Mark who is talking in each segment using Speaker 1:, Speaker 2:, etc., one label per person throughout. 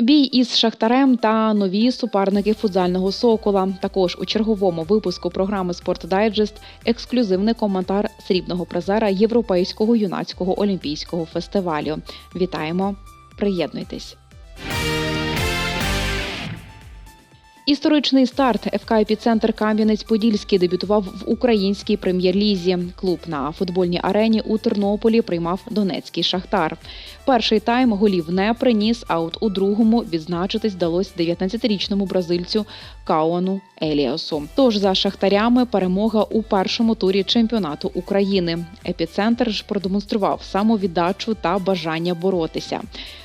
Speaker 1: Бій із Шахтарем та нові суперники футзального сокола. Також у черговому випуску програми Спорт Дайджест ексклюзивний коментар срібного призера Європейського юнацького олімпійського фестивалю. Вітаємо! Приєднуйтесь! Історичний старт ФК «Епіцентр Кам'янець-Подільський дебютував в українській прем'єр-лізі. Клуб на футбольній арені у Тернополі приймав Донецький Шахтар. Перший тайм голів не приніс, а от у другому відзначитись вдалося 19-річному бразильцю Кауану Еліасу. Тож за шахтарями перемога у першому турі чемпіонату України. Епіцентр ж продемонстрував самовіддачу та бажання боротися.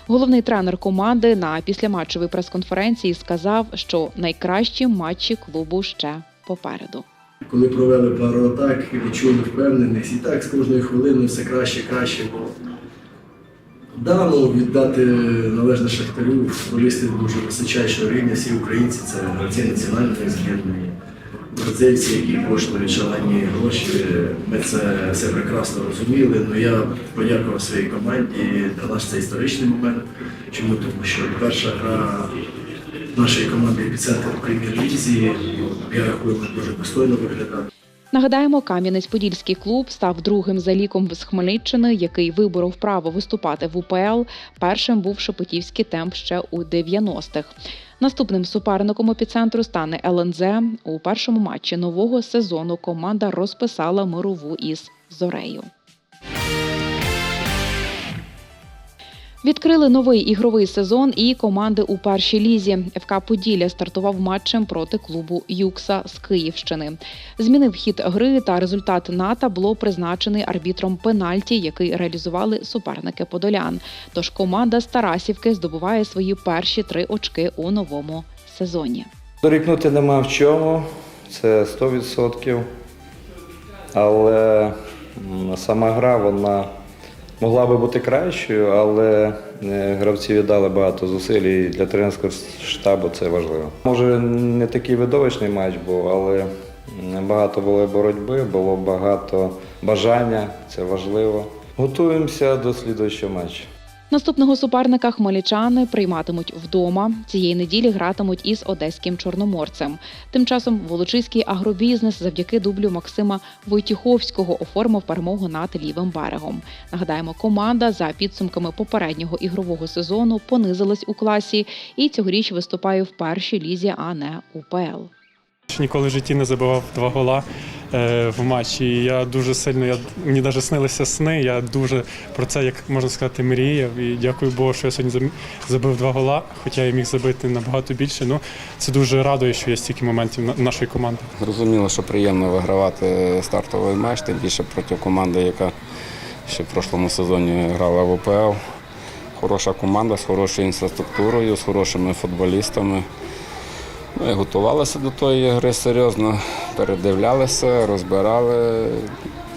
Speaker 1: Головний тренер команди на післяматчевій прес-конференції сказав, що найкращі матчі клубу ще попереду.
Speaker 2: Коли провели пару атак, відчули впевненість, і так з кожною хвилиною все краще, краще було. Да, ну, віддати належне Шахтарю, футболісти дуже височайшого рівня, всі українці, це гравці національної збірної, бразильці, які коштують шалені гроші. Ми це все прекрасно розуміли. Ну я подякував своїй команді. Для нас це історичний момент. Чому? Тому що перша гра нашої команди епіцентр прем'єр-лізі. Я рахую, ми дуже достойно виглядав.
Speaker 1: Нагадаємо, Кам'янець-Подільський клуб став другим за ліком з Хмельниччини, який виборов право виступати в УПЛ. Першим був Шепетівський темп ще у 90-х. Наступним суперником епіцентру стане ЛНЗ. У першому матчі нового сезону команда розписала мирову із Зорею. Відкрили новий ігровий сезон і команди у першій лізі. ФК Поділля стартував матчем проти клубу Юкса з Київщини. Змінив хід гри та результат на табло призначений арбітром пенальті, який реалізували суперники подолян. Тож команда з Тарасівки здобуває свої перші три очки у новому сезоні.
Speaker 3: Дорікнути нема в чому, це 100%. Але сама гра вона могла би бути кращою, але е, гравці віддали багато зусиль і для тренерського штабу це важливо. Може, не такий видовищний матч був, але багато було боротьби, було багато бажання, це важливо. Готуємося до слідуючого матчу.
Speaker 1: Наступного суперника хмельничани прийматимуть вдома. Цієї неділі гратимуть із одеським чорноморцем. Тим часом Волочиський агробізнес завдяки дублю Максима Войтіховського оформив перемогу над лівим берегом. Нагадаємо, команда за підсумками попереднього ігрового сезону понизилась у класі і цьогоріч виступає в першій лізі, а не УПЛ.
Speaker 4: Ніколи в житті не забивав два гола е, в матчі. І я дуже сильно, я, мені навіть снилися сни. Я дуже про це, як можна сказати, мріяв. І дякую Богу, що я сьогодні забив два гола, хоча я міг забити набагато більше. Ну, це дуже радує, що є стільки моментів нашої команди.
Speaker 5: Зрозуміло, що приємно вигравати стартовий матч, тим більше проти команди, яка ще в прошлому сезоні грала в УПЛ. Хороша команда з хорошою інфраструктурою, з хорошими футболістами. Ми готувалися до тої гри серйозно, передивлялися, розбирали,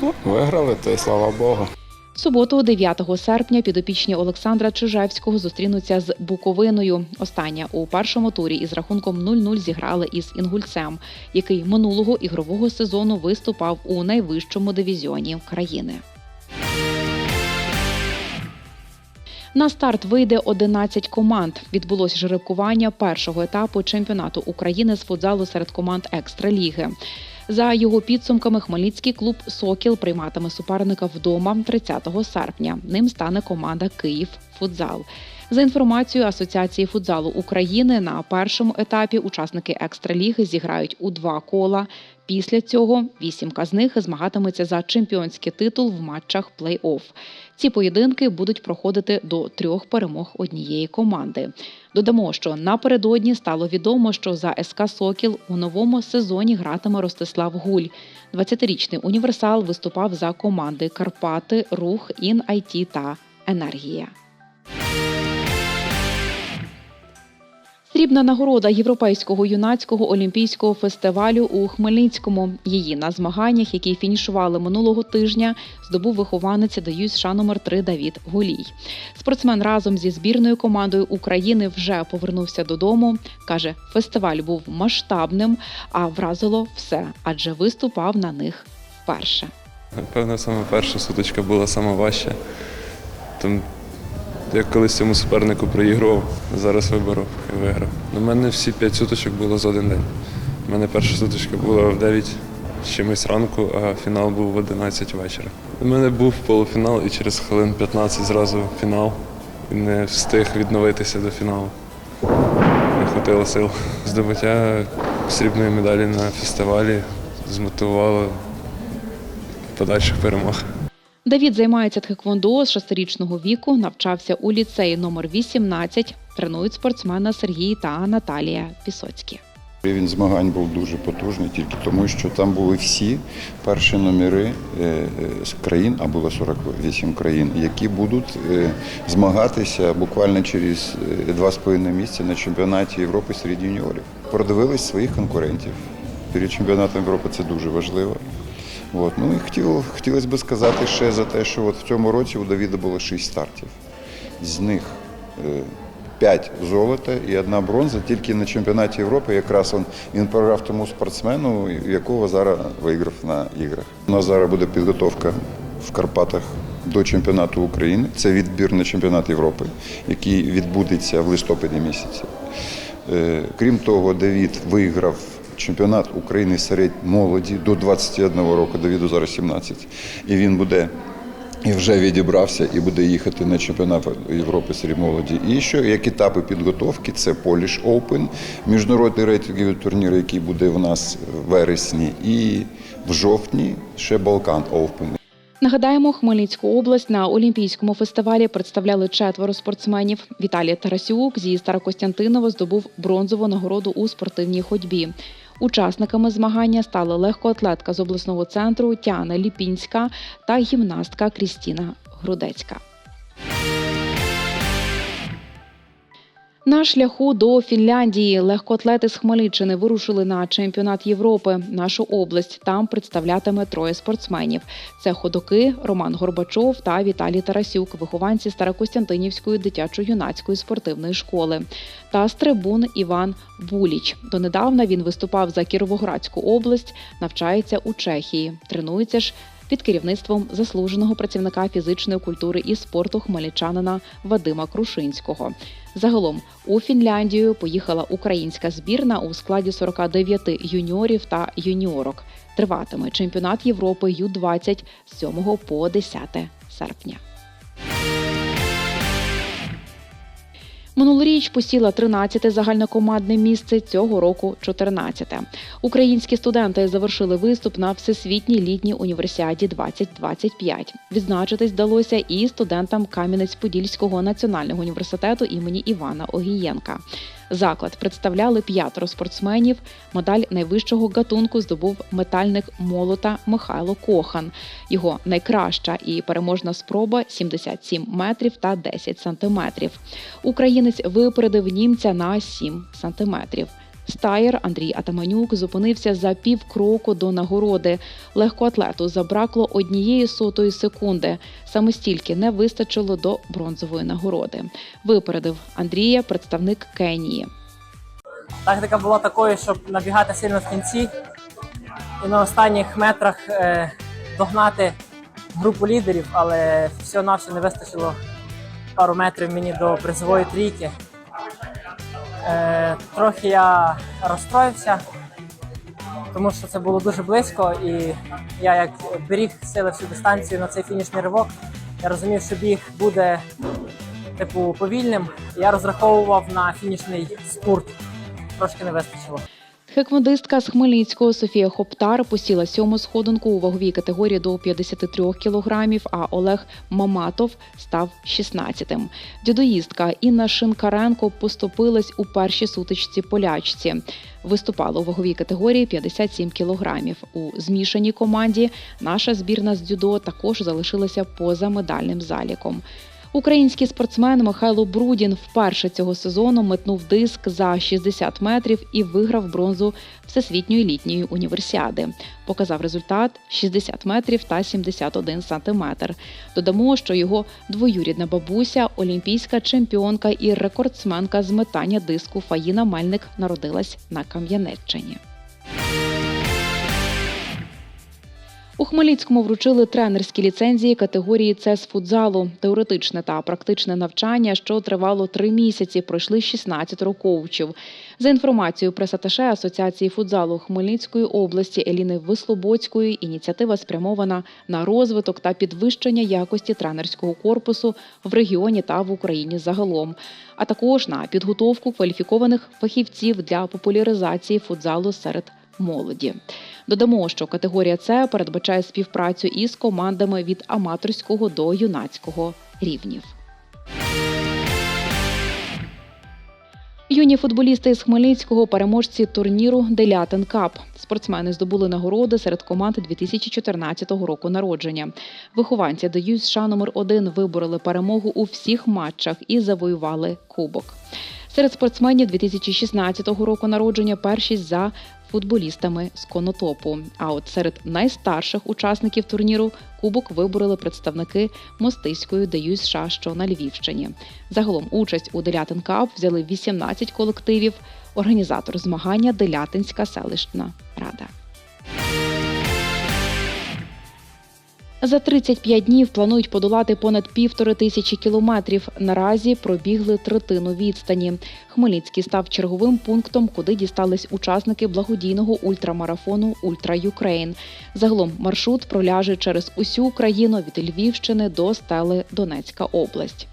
Speaker 5: ну, виграли, та й слава Богу.
Speaker 1: Суботу, 9 серпня, підопічні Олександра Чижевського зустрінуться з Буковиною. Остання у першому турі із рахунком 0-0 зіграли із Інгульцем, який минулого ігрового сезону виступав у найвищому дивізіоні країни. На старт вийде 11 команд. Відбулось жеребкування першого етапу чемпіонату України з футзалу серед команд екстраліги. За його підсумками, Хмельницький клуб Сокіл прийматиме суперника вдома 30 серпня. Ним стане команда Київ Футзал. За інформацією Асоціації футзалу України, на першому етапі учасники екстраліги зіграють у два кола. Після цього вісімка з них змагатиметься за чемпіонський титул в матчах плей-офф. Ці поєдинки будуть проходити до трьох перемог однієї команди. Додамо, що напередодні стало відомо, що за СК Сокіл у новому сезоні гратиме Ростислав Гуль. 20-річний універсал виступав за команди Карпати, Рух, Ін ІТ та Енергія. Срібна нагорода Європейського юнацького олімпійського фестивалю у Хмельницькому. Її на змаганнях, які фінішували минулого тижня, здобув вихованець ДЮСШ номер 3 Давід Гулій. Спортсмен разом зі збірною командою України вже повернувся додому. каже, фестиваль був масштабним, а вразило все, адже виступав на них вперше.
Speaker 6: Напевно, саме перша сутичка була сама важча. Там Я колись цьому супернику проігрував, зараз виборов і виграв. У мене всі п'ять суточок було за один день. У мене перша суточка була в 9 з чимось ранку, а фінал був в 11 вечора. У мене був полуфінал і через хвилин 15 зразу фінал. Не встиг відновитися до фіналу. Не хватило сил. Здобуття срібної медалі на фестивалі змотивувало подальших перемог.
Speaker 1: Давід займається тхеквондо з шестирічного віку, навчався у ліцеї номер 18. Тренують спортсмена Сергій та Наталія Пісоцькі.
Speaker 7: Рівень змагань був дуже потужний тільки тому, що там були всі перші номери е, е, з країн, а було 48 країн, які будуть е, змагатися буквально через е, два з половиною місяці на чемпіонаті Європи серед юніорів. Продивились своїх конкурентів. Перед чемпіонатом Європи це дуже важливо. От. Ну і хотів, хотілося б сказати ще за те, що от в цьому році у Давіда було 6 стартів. З них е, 5 золота і одна бронза тільки на чемпіонаті Європи. Якраз він, він програв тому спортсмену, якого зараз виграв на іграх. У нас зараз буде підготовка в Карпатах до чемпіонату України. Це відбір на чемпіонат Європи, який відбудеться в листопаді місяці. Е, Крім того, Давід виграв чемпіонат України серед молоді до 21 року. Давіду зараз 17. І він буде і вже відібрався і буде їхати на чемпіонат Європи серед молоді. І ще як етапи підготовки це Polish Open, міжнародний рейтинговий турнір, який буде в нас в вересні, і в жовтні ще Балкан Open.
Speaker 1: Нагадаємо, Хмельницьку область на Олімпійському фестивалі представляли четверо спортсменів. Віталій Тарасюк зі Старокостянтинова здобув бронзову нагороду у спортивній ходьбі. Учасниками змагання стали легкоатлетка з обласного центру Тяна Ліпінська та гімнастка Крістіна Грудецька. На шляху до Фінляндії легкоатлети з Хмельниччини вирушили на чемпіонат Європи. Нашу область там представлятиме троє спортсменів: це ходоки Роман Горбачов та Віталій Тарасюк, вихованці Старокостянтинівської дитячо-юнацької спортивної школи, та стрибун Іван Буліч. Донедавна він виступав за Кіровоградську область, навчається у Чехії. Тренується ж під керівництвом заслуженого працівника фізичної культури і спорту хмельничанина Вадима Крушинського. Загалом у Фінляндію поїхала українська збірна у складі 49 юніорів та юніорок. Триватиме чемпіонат Європи Ю-20 з 7 по 10 серпня. Минулоріч посіла 13-те загальнокомандне місце цього року 14-те. Українські студенти завершили виступ на всесвітній літній універсіаді 2025. Відзначитись вдалося і студентам Кам'янець-Подільського національного університету імені Івана Огієнка. Заклад представляли п'ятеро спортсменів. Медаль найвищого гатунку здобув метальник молота Михайло Кохан. Його найкраща і переможна спроба 77 метрів та 10 сантиметрів. Українець випередив німця на 7 сантиметрів. Стаєр Андрій Атаманюк зупинився за пів кроку до нагороди. Легкоатлету забракло однієї сотої секунди. Саме стільки не вистачило до бронзової нагороди. Випередив Андрія представник Кенії.
Speaker 8: Тактика була такою, щоб набігати сильно в кінці і на останніх метрах е, догнати групу лідерів, але всього навсього не вистачило пару метрів мені до призової трійки. Е, трохи я розстроївся, тому що це було дуже близько, і я як беріг сили всю дистанцію на цей фінішний ривок. Я розумів, що біг буде типу повільним. Я розраховував на фінішний спорт. Трошки не вистачило.
Speaker 1: Хеквондистка з Хмельницького Софія Хоптар посіла сьому сходинку у ваговій категорії до 53 кілограмів, а Олег Маматов став 16-тим. Дюдоїстка Інна Шинкаренко поступилась у першій сутичці полячці. Виступала у ваговій категорії 57 кілограмів. У змішаній команді наша збірна з дзюдо також залишилася поза медальним заліком. Український спортсмен Михайло Брудін вперше цього сезону метнув диск за 60 метрів і виграв бронзу всесвітньої літньої універсіади. Показав результат 60 метрів та 71 сантиметр. Додамо, що його двоюрідна бабуся, олімпійська чемпіонка і рекордсменка з метання диску Фаїна Мельник народилась на Кам'янеччині. У Хмельницькому вручили тренерські ліцензії категорії С з футзалу. Теоретичне та практичне навчання, що тривало три місяці, пройшли 16 коучів. За інформацією пресаташе Асоціації футзалу Хмельницької області Еліни Вислободської, ініціатива спрямована на розвиток та підвищення якості тренерського корпусу в регіоні та в Україні загалом, а також на підготовку кваліфікованих фахівців для популяризації футзалу серед молоді. Додамо, що категорія С передбачає співпрацю із командами від аматорського до юнацького рівнів. Юні футболісти із Хмельницького переможці турніру Делятин Кап. Спортсмени здобули нагороди серед команд 2014 року народження. Вихованці ДЮС США номер 1 вибороли перемогу у всіх матчах і завоювали кубок. Серед спортсменів 2016 року народження першість за футболістами з Конотопу. А от серед найстарших учасників турніру кубок вибороли представники Мостиської ДЮ США, що на Львівщині. Загалом участь у Делятин Кап взяли 18 колективів. Організатор змагання Делятинська селищна рада. За 35 днів планують подолати понад півтори тисячі кілометрів. Наразі пробігли третину відстані. Хмельницький став черговим пунктом, куди дістались учасники благодійного ультрамарафону Ультра Юкрейн. Загалом маршрут проляже через усю Україну від Львівщини до стели Донецька область.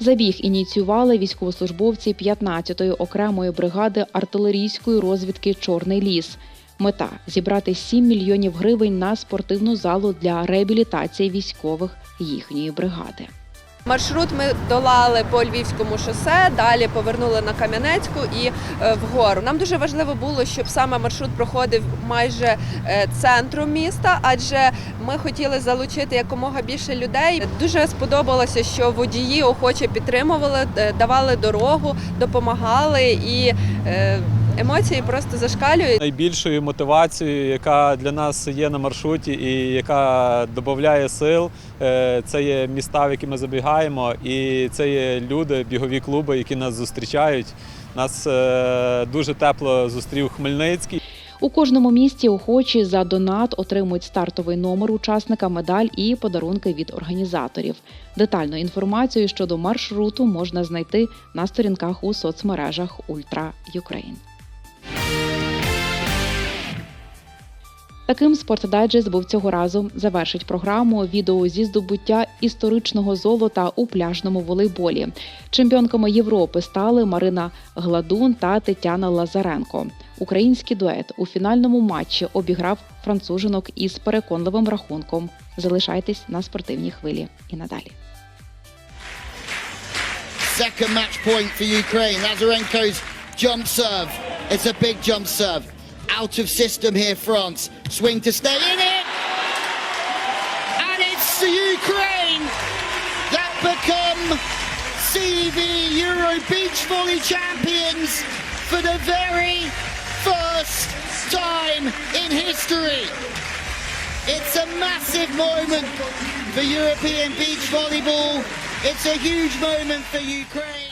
Speaker 1: Забіг ініціювали військовослужбовці 15-ї окремої бригади артилерійської розвідки Чорний ліс. Мета зібрати 7 мільйонів гривень на спортивну залу для реабілітації військових їхньої бригади.
Speaker 9: Маршрут ми долали по Львівському шосе, далі повернули на Кам'янецьку і е, вгору. Нам дуже важливо було, щоб саме маршрут проходив майже е, центром міста, адже ми хотіли залучити якомога більше людей. Дуже сподобалося, що водії охоче підтримували, е, давали дорогу, допомагали і. Емоції просто зашкалюють.
Speaker 10: найбільшою мотивацією, яка для нас є на маршруті і яка додає сил. е, Це є міста, в які ми забігаємо, і це є люди, бігові клуби, які нас зустрічають. Нас е, дуже тепло зустрів Хмельницький.
Speaker 1: У кожному місті охочі за донат отримують стартовий номер учасника, медаль і подарунки від організаторів. Детальну інформацію щодо маршруту можна знайти на сторінках у соцмережах Ультра Юкрейн. Таким спортдайджест був цього разу. Завершить програму відео зі здобуття історичного золота у пляжному волейболі. Чемпіонками Європи стали Марина Гладун та Тетяна Лазаренко. Український дует у фінальному матчі обіграв францужинок із переконливим рахунком. Залишайтесь на спортивній хвилі і надалі.
Speaker 11: Second match point for Ukraine. Lazarenko's jump serve. It's a big jump serve. Out of system here, France. Swing to stay in it. And it's the Ukraine that become CV Euro Beach Volley champions for the very first time in history. It's a massive moment for European beach volleyball. It's a huge moment for Ukraine.